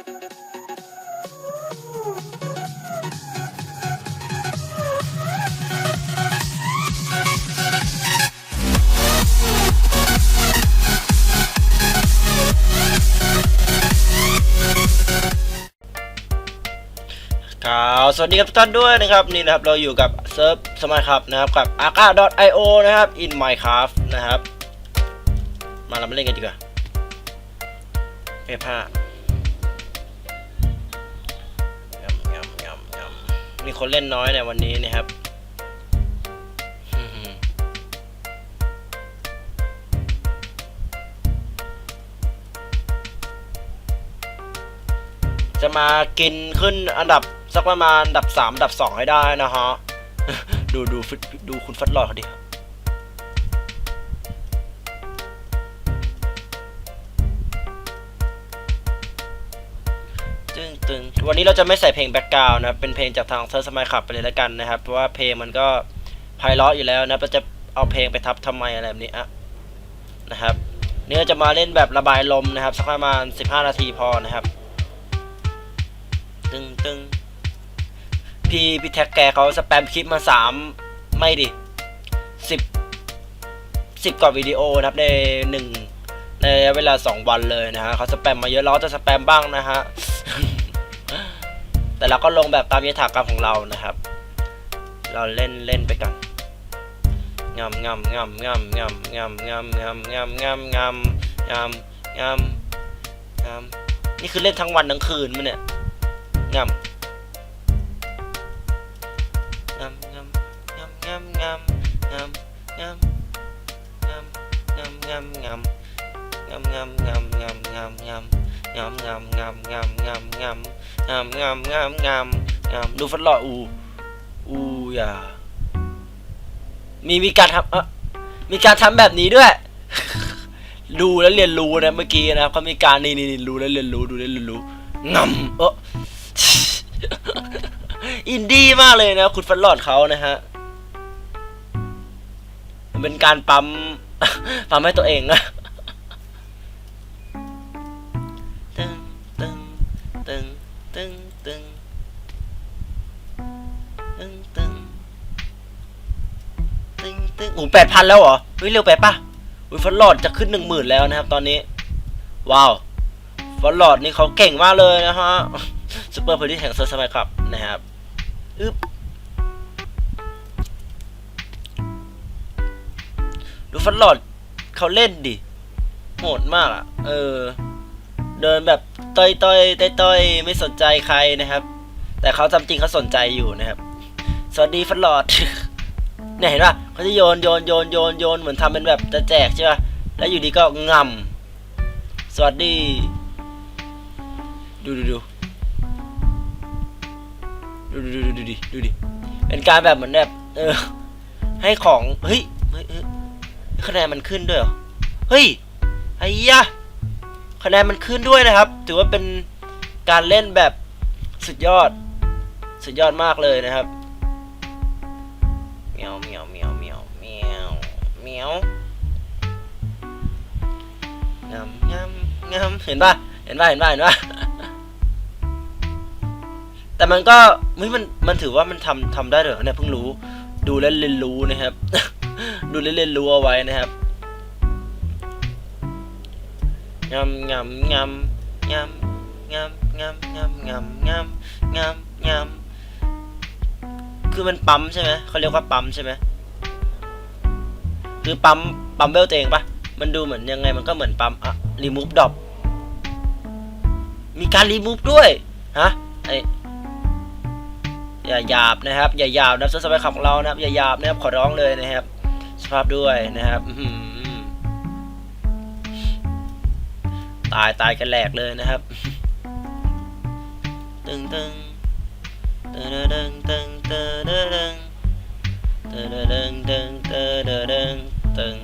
ครับสวัสดีครับทุกท่านด้วยนะครับนี่นะครับเราอยู่กับเซิร์ฟสมาร์ครับนะครับกับ a k a i o นะครับ in minecraft นะครับ มาเรามาเล่นกันดีกว่าเพผ้า มีคนเล่นน้อยในวันนี้นะครับจะมากินขึ้นอันดับสักประมาณอันดับสามอันดับสองให้ได้นะฮะ ดูดูดูคุณฟัดลอยเขาดิึง วันนี้เราจะไม่ใส่เพลงแบ็กกราวน์นะเป็นเพลงจากทางเซอร์สมายขับไปเลยแล้วกันนะครับ เพราะว่าเพลงมันก็ไพเราะอยู่แล้วนะเราจะเอาเพลงไปทับทำไมอะไรแบบนี้อะนะครับเนื้อจะมาเล่นแบบระบายลมนะครับสักประมาณ 15 นาทีพอนะครับ ตึงตึงพี่พี่แท็กแกเขาสแปมคลิปมาสามไม่ดิสิบสิบกว่าวิดีโอนะครับในหนึ่งในเวลา 2 วันเลยนะฮะเขาสแปมมาเยอะเราจะสแปมบ้างนะฮะ แต่เราก็ลงแบบตามยถากรรมของเรานะครับ เราเล่นเล่นไปกันงามงามงามงามงามงามงามงามงามงามงามงามงามงามนี่คือเล่นทั้งวันทั้งคืนมันเนี่ยงามงามงามงามงามงามงามงามงามงามงามงามงามงามงามงำงำ งามงามงามงามงามงามงามงามงามงามงามดูฟันหล่ออูอูอย่ามีมีการทำเออมีการทำแบบนี้ด้วย ดูแล้วเรียนรู้นะเมื่อกี้นะเขามีการนี่นี่รู้แล้วเรียนรู้ดูแล้วเรียนรู้งำเอออินดี้มากเลยนะ คุณฟันหลอดเขานะฮะเป็นการปั๊มปั๊มให้ตัวเองนะ แปดพันแล้วเหรอเฮ้ยเร็วไปปะอุ้ยฟันหลอดจะขึ้นหนึ่งหมื่นแล้วนะครับ ตอนนี้ ว้าวฟันหลอดนี่เขาเก่งมากเลยนะฮะซูเปอร์พอดีแห่งเซอร์สมัยครับนะครับอึ๊บดูฟันหลอดเขาเล่นดิโหดมากอะ เออ เดินแบบต้อยต้อยต้อยต้อยไม่สนใจใครนะครับ แต่เขาจำจริงเขาสนใจอยู่นะครับ สวัสดีฟันหลอดเนี่ยเห็นป่ะ เขาจะโยนโยนโยนโยนโยนเหมือนทำเป็นแบบจะแจกใช่ป่ะแล้วอยู่ดีก็งำสวัสดี ดูดูดูดูดูดูดูดิดูดิเป็นการแบบเหมือนแบบเออ ให้ของเฮ้ยเฮ้ยเฮ้ยคะแนนมันขึ้นด้วยเหรอเฮ้ยไอ้ยะคะแนนมันขึ้นด้วยนะครับ ถือว่าเป็นการเล่นแบบสุดยอด สุดยอดมากเลยนะครับียวงำงำงำเห็นป่ะเห็นป่ะเห็นป่ะเห็นป่ะแต่มันก็มันมันถือว่ามันทำทำได้เหรอเนี่ยเพิ่งรู้ ดูและเรียนรู้นะครับ ดูและเรียนรู้เอาไว้นะครับงำงำงำงำงำงำงำงำงำงำงำคือมันปั๊มใช่ไหมเขาเรียกว่าปั๊มใช่ไหม คือปั๊มปั๊มเวลตัวเองปะมันดูเหมือนยังไงมันก็เหมือนปั๊มอะรีมูฟดอปมีการรีมูฟด้วยฮะไออย่าหยาบนะครับอย่าหยาบนะครับสบายขับของเรานะครับอย่าหยาบนะครับขอร้องเลยนะครับ สภาพด้วยนะครับตายตายกันแหลกเลยนะครับตึงตึงตึงตึงตึงตึงตึงตึงตึงตึงตึง ตึง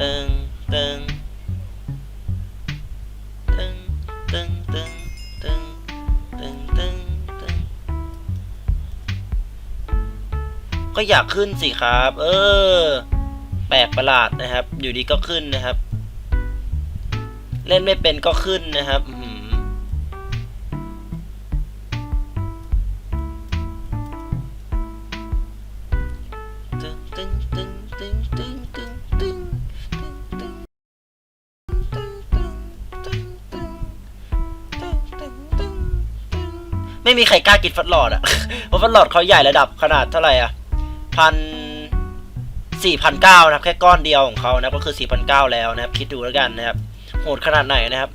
ตึงตึงตึงตึงตึงตึงตึงตึงตึงก็อยากขึ้นสิครับ เออ แปลกประหลาดนะครับ อยู่ดีก็ขึ้นนะครับ เล่นไม่เป็นก็ขึ้นนะครับ ไม่มีใครกล้ากินฟัดหลอดอะเพราะฟัดหลอดเขาใหญ่ระดับขนาดเท่าไหร่อะพันสี่พันเก้านะครับแค่ก้อนเดียวของเขานะก็คือสี่พันเก้าแล้วนะครับ คิดดูแล้วกันนะครับ โหดขนาดไหนนะครับ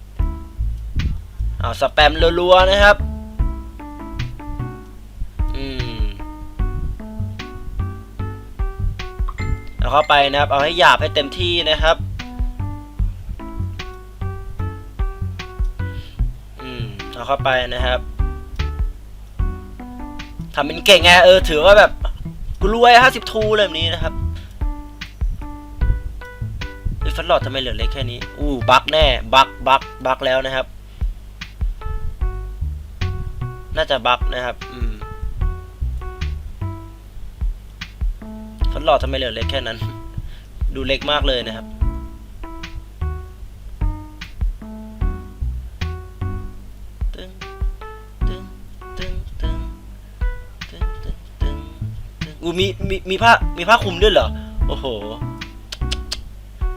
เอาสแปมรัวๆนะครับ อืมเอาเข้าไปนะครับ เอาให้หยาบให้เต็มที่นะครับอืมเอาเข้าไปนะครับ ทำเป็นเก่งไงเออถือว่าแบบกูรวยห้าสิบทูเลยแบบนี้นะครับเฮ้ยฟันหลอดทำไมเหลือเล็กแค่นี้ อู้บักแน่ บักบักบักแล้วนะครับ น่าจะบักนะครับ อืมฟันหลอดทำไมเหลือเล็กแค่นั้น ดูเล็กมากเลยนะครับูมีมีมีผ้ามีผ้าคลุมด้วยเหรอ โอ้โห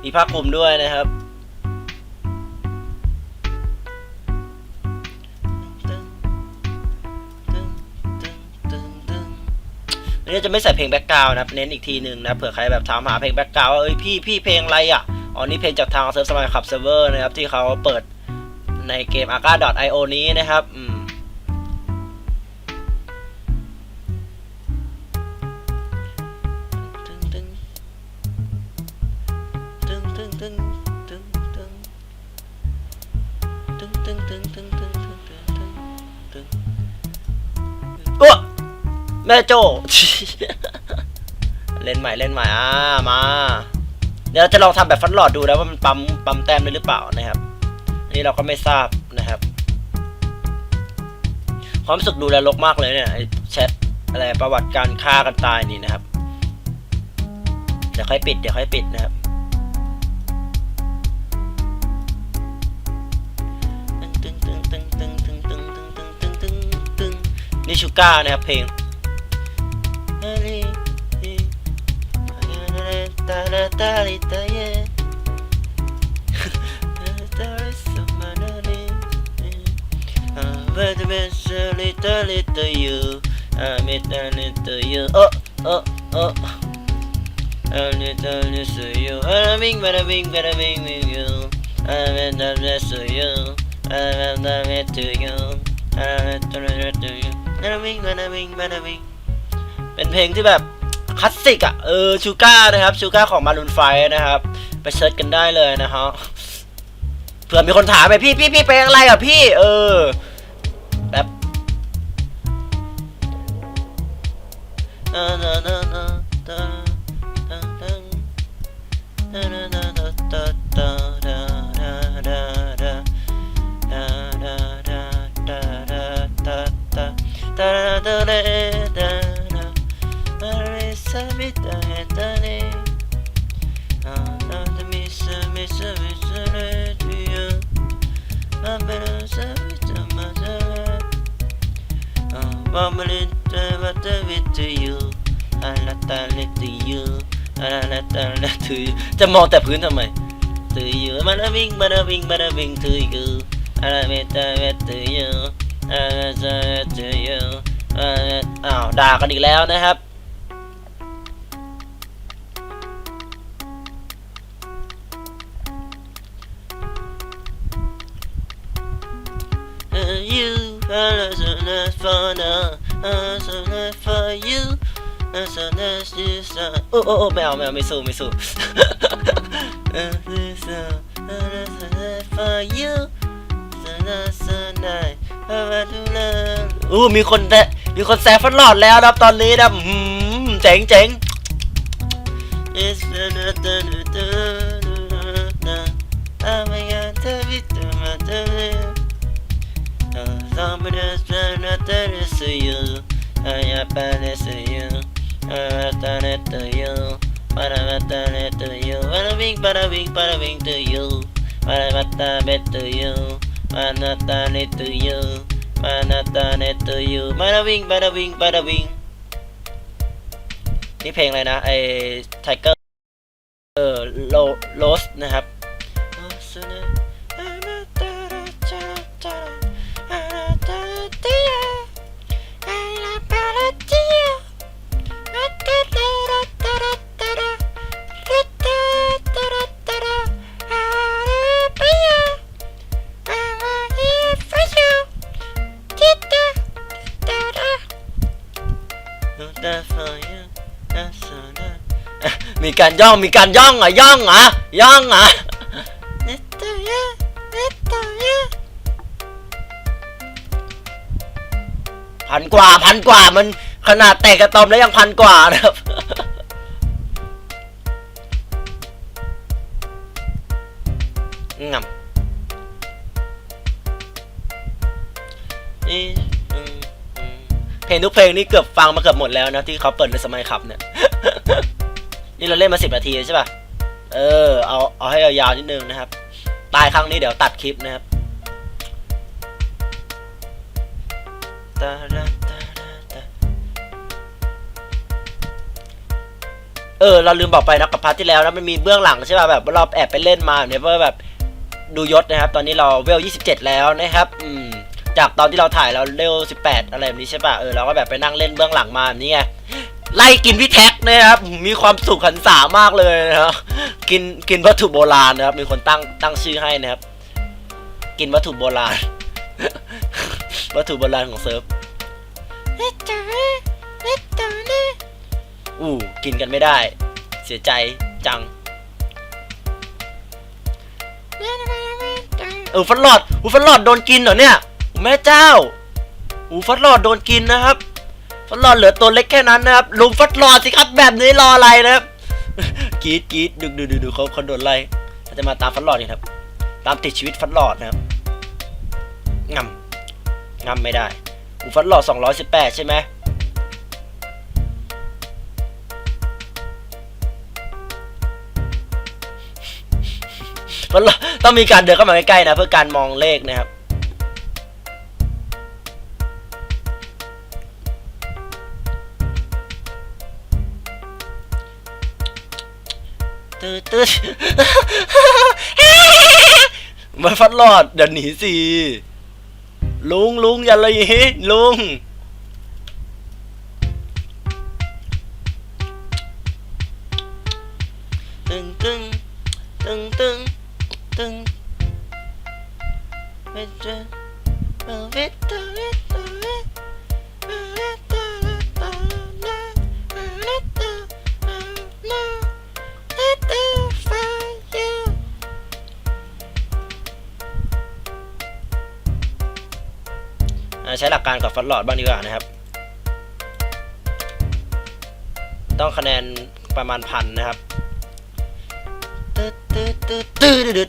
มีผ้าคลุมด้วยนะครับตึงตึงตึงตึงตึงอันนี้จะไม่ใส่เพลงแบ็กกราวน์นะครับเน้นอีกทีหนึ่งนะเผื่อใครแบบถามหาเพลงแบ็กกราวน์ว่าเอ้ยพี่พี่เพลงอะไรอะอ๋อนี่เพลงจากทางเซิร์ฟสมัยขับเซิร์ฟเวอร์นะครับที่เขาเปิดในเกม a k a io นี้นะครับอืม โอ้แม่โจ เล่นใหม่เล่นใหม่อ่ามา เดี๋ยวเราจะลองทำแบบฟันหลอดดูแล้วว่ามันปั๊มปั๊มแต้มได้หรือเปล่านะครับนี่เราก็ไม่ทราบนะครับ ความสุขดูแลลกมากเลยเนี่ยแชทอะไรประวัติการฆ่ากันตายนี่นะครับ เดี๋ยวค่อยปิดเดี๋ยวค่อยปิดนะครับ ชูก้านะครับเพลงโอ้โอ้โอ้อันนี้ตอนนี้สุดยูอันนี้มันวิ่งมันวิ่งวิ่งยูอันนี้ตอนนี้สุดยูอันนี้ตอนนี้สุดยูอันนี้ตอนนี้สุดยู I'm a little to you. I'm a little little you. Bada bing, bada bing, bada bing. เป็นเพลงที่แบบคลาสสิกอะ เออชูก้านะครับชูก้าของมารุนไฟนะครับ ไปเซิร์ชกันได้เลยนะฮะเผื่อมีคนถามไปพี่พี่พี่เพลงอะไรอะพี่ เออแบบ to you I not a l e to you I not a l e to you จะมองแต่พื้นทำไม to you มันวิ่งมันวิ่งมันวิ่ง to you I not a l e to you I not a l e to you อ้าวด่ากันอีกแล้วนะครับ you are not fun as a night for you as a night you say โอ้โอ้โอ้ไม่เอาไม่เอาไม่สู้ไม่สู้ as you say as a night for you as a night for you อู้มีคนแซมีคนแซฟหลอดแล้วครับตอนนี้นะอืมเจ๋งเจ๋ง It's been a d a y to do I'm a young to be to my day ต้องไม่ได้เจอหน้าเธอ to you. I apologize to you. I apologize to you. Para batale to you. Para wing, para wing, para wing to you. Para batale to you. Para batale to you. Para batale to you. Para wing, para wing, para wing. นี่เพลงอะไรนะไอ้ไทเกอร์เออโรสนะครับ การย่องมีการย่องเหรอะย่องเหรอะย่องเหรอะพันกว่าพันกว่ามันขนาดแตกกระตอมแล้วยังพันกว่านะครับงำอีอืมอืมเพลงทุกเพลงนี่เกือบฟังมาเกือบหมดแล้วนะที่เขาเปิดในสมัยขับเนี่ย นี่เราเล่นมาสิบนาทีใช่ป่ะ เออ เอา เอาให้ยาวๆนิดนึงนะครับ ตายครั้งนี้เดี๋ยวตัดคลิปนะครับตาตาตาเออ เราลืมบอกไปนะกับพาร์ทที่แล้วนะมันมีเบื้องหลังใช่ป่ะแบบเราแอบไปเล่นมาเนี่ยเพื่อแบบดูยศนะครับ ตอนนี้เราเวล 27 แล้วนะครับ อืม จากตอนที่เราถ่ายเราเร็ว 18 อะไรแบบนี้ใช่ป่ะ เออ เราก็แบบไปนั่งเล่นเบื้องหลังมาแบบนี้ไง ไล่กินพี่แท็กนะครับมีความสุขหันษามากเลยนะครับกินกินวัตถุโบราณนะครับ มีคนตั้งตั้งชื่อให้นะครับ กินวัตถุโบราณ วัตถุโบราณของเซิร์ฟอู้กินกันไม่ได้ เสียใจจังเออฟันหลอดหูฟันหลอดโดนกินเหรอเนี่ยแม่เจ้าหูฟันหลอดโดนกินนะครับ ฟันหลอดเหลือตัวเล็กแค่นั้นนะครับลุมฟันหลอดสิครับแบบนี้รออะไรนะครับกรีดกรีดดูดูดูดูเขาเขาโดนไล่เขาจะมาตามฟันหลอดนี่ครับ ตามติดชีวิตฟันหลอดนะครับงำงำไม่ได้หูฟันหลอด218 ใช่ไหมฟันหลอดต้องมีการเดินเข้ามาใกล้ๆนะ เพื่อการมองเลขนะครับ ตืดตืดมันฟัดรอดเดี๋ยวหนีสิลุงลุงอย่าเลยลุงตึงตึงตึงตึงตึงเวทเวทเวทเวท ใช้หลักการกับฟัดหลอดบ้างดีกว่านะครับ ต้องคะแนนประมาณพันนะครับตึ๊ดตึ๊ดตึ๊ดตึ๊ด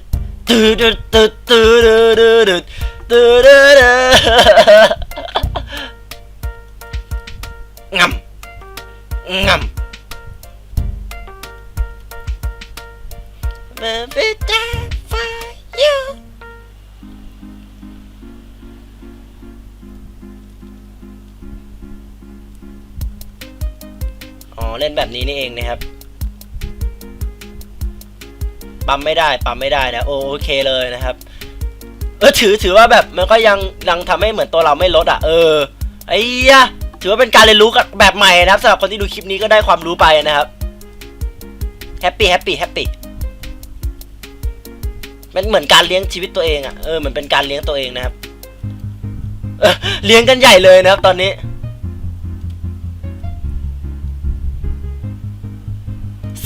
ตึ๊ดตึ๊ดตึ๊ดตึ๊ดตึ๊ดตึ๊ดตึ๊ด เล่นแบบนี้นี่เองนะครับ ปั๊มไม่ได้ ปั๊มไม่ได้นะโอโอเคเลยนะครับ เออถือถือว่าแบบมันก็ยังยังทำให้เหมือนตัวเราไม่ลดอะ เออไอ้ยะถือว่าเป็นการเรียนรู้กับแบบใหม่นะครับสำหรับคนที่ดูคลิปนี้ก็ได้ความรู้ไปนะครับแฮปปี้แฮปปี้แฮปปี้มันเหมือนการเลี้ยงชีวิตตัวเองอะ เออ เหมือนเป็นการเลี้ยงตัวเองนะครับเออเลี้ยงกันใหญ่เลยนะครับตอนนี้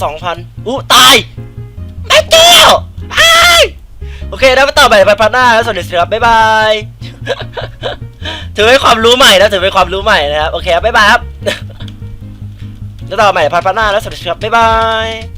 สองพันอู้ตายไม่เจ้าอ้ายโอเคนะไปต่อไปไปพันหน้าแล้วสวัสดีครับบ๊ายบายถือเป็นความรู้ใหม่นะถือเป็นความรู้ใหม่นะครับโอเคครับบ๊ายบายครับแล้วต่อใหม่พันพันหน้าแล้วสวัสดีครับบ๊ายบาย